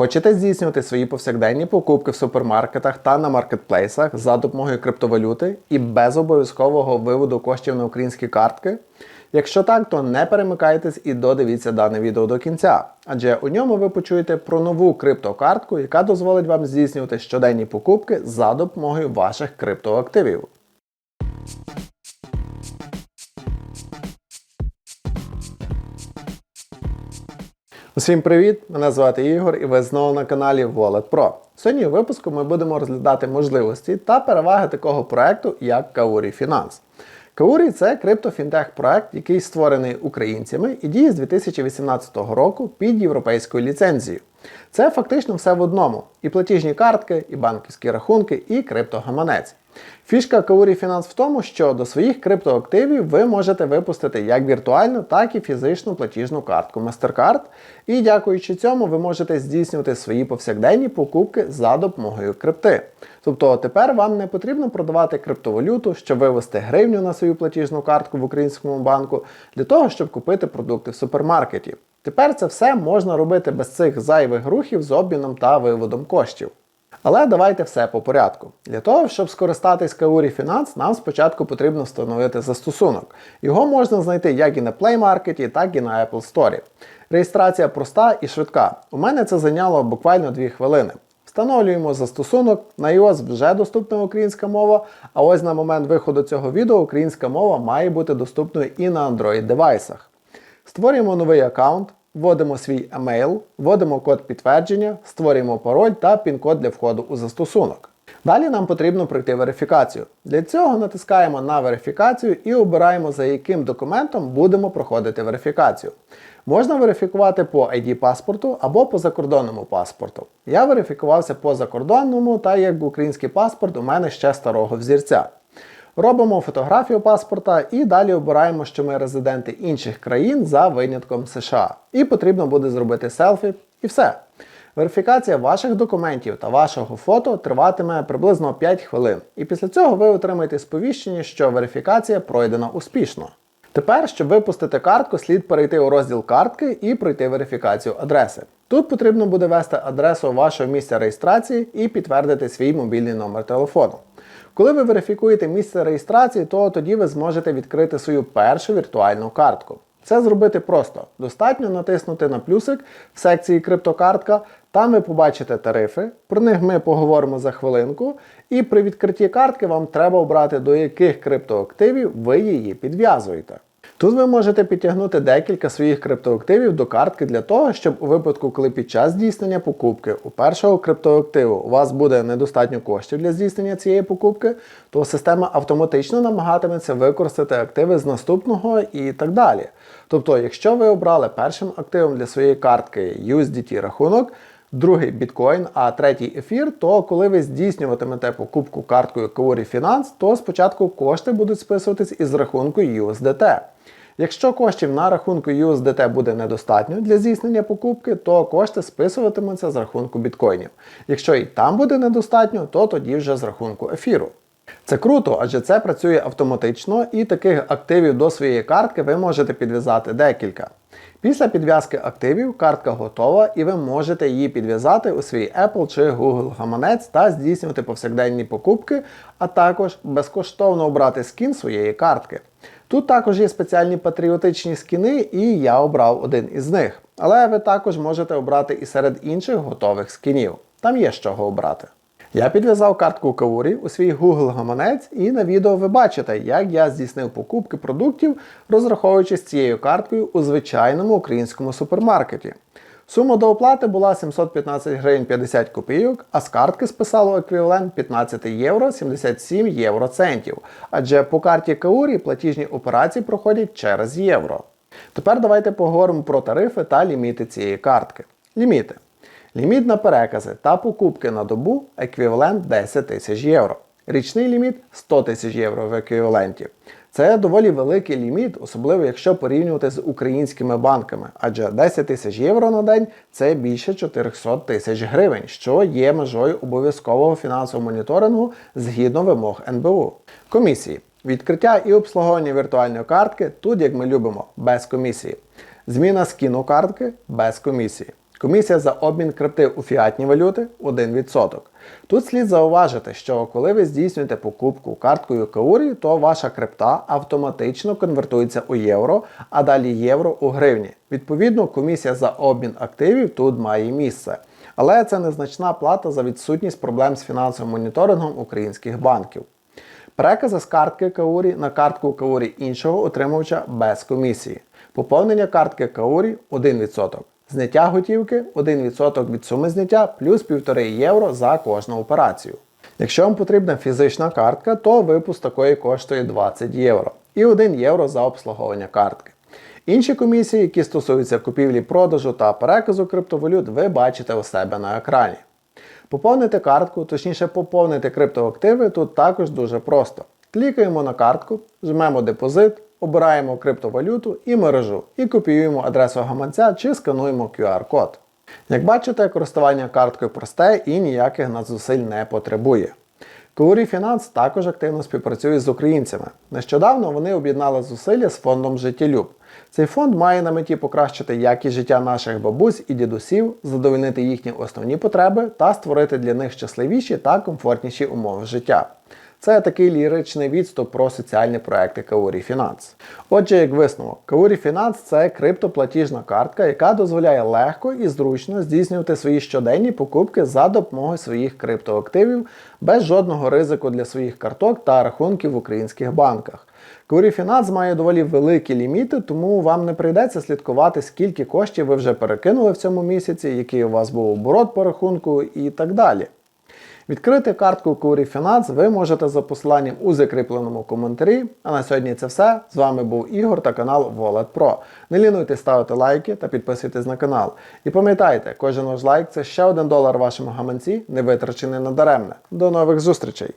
Хочете здійснювати свої повсякденні покупки в супермаркетах та на маркетплейсах за допомогою криптовалюти і без обов'язкового виводу коштів на українські картки? Якщо так, то не перемикайтесь і додивіться дане відео до кінця, адже у ньому ви почуєте про нову криптокартку, яка дозволить вам здійснювати щоденні покупки за допомогою ваших криптоактивів. Усім привіт! Мене звати Ігор і ви знову на каналі Wallet Pro. Сьогодні у випуску ми будемо розглядати можливості та переваги такого проекту, як Kauri Finance. Kauri – це криптофінтех проект, який створений українцями і діє з 2018 року під європейською ліцензією. Це фактично все в одному: і платіжні картки, і банківські рахунки, і криптогаманець. Фішка Kauri Finance в тому, що до своїх криптоактивів ви можете випустити як віртуальну, так і фізичну платіжну картку MasterCard. І дякуючи цьому, ви можете здійснювати свої повсякденні покупки за допомогою крипти. Тобто тепер вам не потрібно продавати криптовалюту, щоб вивести гривню на свою платіжну картку в українському банку для того, щоб купити продукти в супермаркеті. Тепер це все можна робити без цих зайвих рухів з обміном та виводом коштів. Але давайте все по порядку. Для того, щоб скористатись Kauri Finance, нам спочатку потрібно встановити застосунок. Його можна знайти як і на Play Market, так і на Apple Store. Реєстрація проста і швидка. У мене це зайняло буквально 2 хвилини. Встановлюємо застосунок, на iOS вже доступна українська мова, а ось на момент виходу цього відео українська мова має бути доступною і на Android девайсах. Створюємо новий аккаунт, вводимо свій емейл, вводимо код підтвердження, створюємо пароль та пін-код для входу у застосунок. Далі нам потрібно пройти верифікацію. Для цього натискаємо на верифікацію і обираємо, за яким документом будемо проходити верифікацію. Можна верифікувати по ID паспорту або по закордонному паспорту. Я верифікувався по закордонному, та як український паспорт у мене ще старого взірця. Робимо фотографію паспорта і далі обираємо, що ми резиденти інших країн за винятком США. І потрібно буде зробити селфі і все. Верифікація ваших документів та вашого фото триватиме приблизно 5 хвилин. І після цього ви отримаєте сповіщення, що верифікація пройдена успішно. Тепер, щоб випустити картку, слід перейти у розділ картки і пройти верифікацію адреси. Тут потрібно буде ввести адресу вашого місця реєстрації і підтвердити свій мобільний номер телефону. Коли ви верифікуєте місце реєстрації, то тоді ви зможете відкрити свою першу віртуальну картку. Це зробити просто. Достатньо натиснути на плюсик в секції криптокартка, там ви побачите тарифи, про них ми поговоримо за хвилинку, і при відкритті картки вам треба обрати, до яких криптоактивів ви її підв'язуєте. Тут ви можете підтягнути декілька своїх криптоактивів до картки для того, щоб у випадку, коли під час здійснення покупки у першого криптоактиву у вас буде недостатньо коштів для здійснення цієї покупки, то система автоматично намагатиметься використати активи з наступного і так далі. Тобто, якщо ви обрали першим активом для своєї картки USDT рахунок, другий біткоін, а третій ефір, то коли ви здійснюватимете покупку карткою Kauri Finance, то спочатку кошти будуть списуватись із рахунку USDT. Якщо коштів на рахунку USDT буде недостатньо для здійснення покупки, то кошти списуватимуться з рахунку біткоїнів. Якщо і там буде недостатньо, то тоді вже з рахунку ефіру. Це круто, адже це працює автоматично і таких активів до своєї картки ви можете підв'язати декілька. Після підв'язки активів картка готова і ви можете її підв'язати у свій Apple чи Google гаманець та здійснювати повсякденні покупки, а також безкоштовно обрати скін своєї картки. Тут також є спеціальні патріотичні скіни, і я обрав один із них. Але ви також можете обрати і серед інших готових скінів. Там є з чого обрати. Я підв'язав картку Kauri у свій Google гаманець, і на відео ви бачите, як я здійснив покупки продуктів, розраховуючись цією карткою у звичайному українському супермаркеті. Сума до оплати була 715 гривень 50 копійок, а з картки списало еквівалент 15 євро 77 євроцентів. Адже по карті Kauri платіжні операції проходять через євро. Тепер давайте поговоримо про тарифи та ліміти цієї картки. Ліміти. Ліміт на перекази та покупки на добу еквівалент 10 тисяч євро. Річний ліміт 100 тисяч євро в еквіваленті. Це доволі великий ліміт, особливо якщо порівнювати з українськими банками, адже 10 тисяч євро на день це більше 400 тисяч гривень, що є межою обов'язкового фінансового моніторингу згідно вимог НБУ. Комісії. Відкриття і обслуговування віртуальної картки тут, як ми любимо, без комісії. Зміна скіну картки без комісії. Комісія за обмін крипти у фіатні валюти 1%. Тут слід зауважити, що коли ви здійснюєте покупку карткою Каурі, то ваша крипта автоматично конвертується у євро, а далі євро у гривні. Відповідно, комісія за обмін активів тут має місце. Але це незначна плата за відсутність проблем з фінансовим моніторингом українських банків. Перекази з картки Каурі на картку Каурі іншого отримувача без комісії. Поповнення картки Каурі 1%. Зняття готівки 1% від суми зняття плюс 1,5 євро за кожну операцію. Якщо вам потрібна фізична картка, то випуск такої коштує 20 євро і 1 євро за обслуговування картки. Інші комісії, які стосуються купівлі, продажу та переказу криптовалют, ви бачите у себе на екрані. Поповнити картку, точніше поповнити криптоактиви тут також дуже просто. Клікаємо на картку, жмемо депозит, обираємо криптовалюту і мережу і копіюємо адресу гаманця чи скануємо QR-код. Як бачите, користування карткою просте і ніяких надзусиль не потребує. Каурі Фінанс також активно співпрацює з українцями. Нещодавно вони об'єднали зусилля з фондом Життєлюб. Цей фонд має на меті покращити якість життя наших бабусь і дідусів, задовольнити їхні основні потреби та створити для них щасливіші та комфортніші умови життя. Це такий ліричний відступ про соціальні проекти Каурі Фінанс. Отже, як висновок, Каурі Фінанс це криптоплатіжна картка, яка дозволяє легко і зручно здійснювати свої щоденні покупки за допомогою своїх криптоактивів без жодного ризику для своїх карток та рахунків в українських банках. Каурі Фінанс має доволі великі ліміти, тому вам не прийдеться слідкувати, скільки коштів ви вже перекинули в цьому місяці, який у вас був оборот по рахунку і так далі. Відкрити картку Курі Finance ви можете за посиланням у закріпленому коментарі. А на сьогодні це все. З вами був Ігор та канал Wallet Pro. Не лінуйте ставити лайки та підписуйтесь на канал. І пам'ятайте, кожен ваш лайк це ще один долар вашому гаманці, не витрачений надаремне. До нових зустрічей!